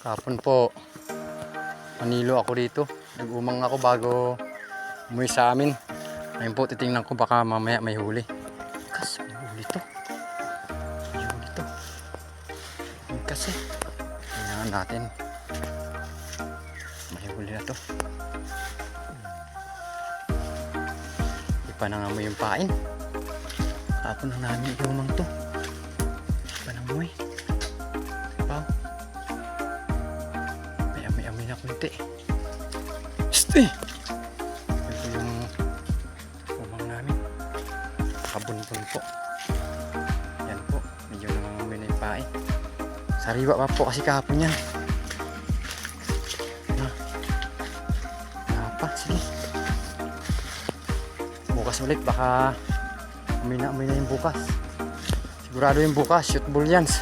Kapon po, manilo ako dito. Nag-umang ako bago umuwi sa amin. Ngayon po, titingnan ko baka mamaya may huli. Kas, may huli to. May huli to. Kasi. Tingnan natin. May huli na to. Di pa nangamoy yung pain. Tapon na namin yung umang to. Kunti. Sti! Ito yung umang namin. Kabunbun po. Yan po. Medyo nangangamoy na yung pain. Sariwa pa po kasi kahapon yan. Na. Na pa. Sige. Bukas ulit. Baka amoy na amoy na yung bukas. Sigurado yung bukas. Shoot bullions.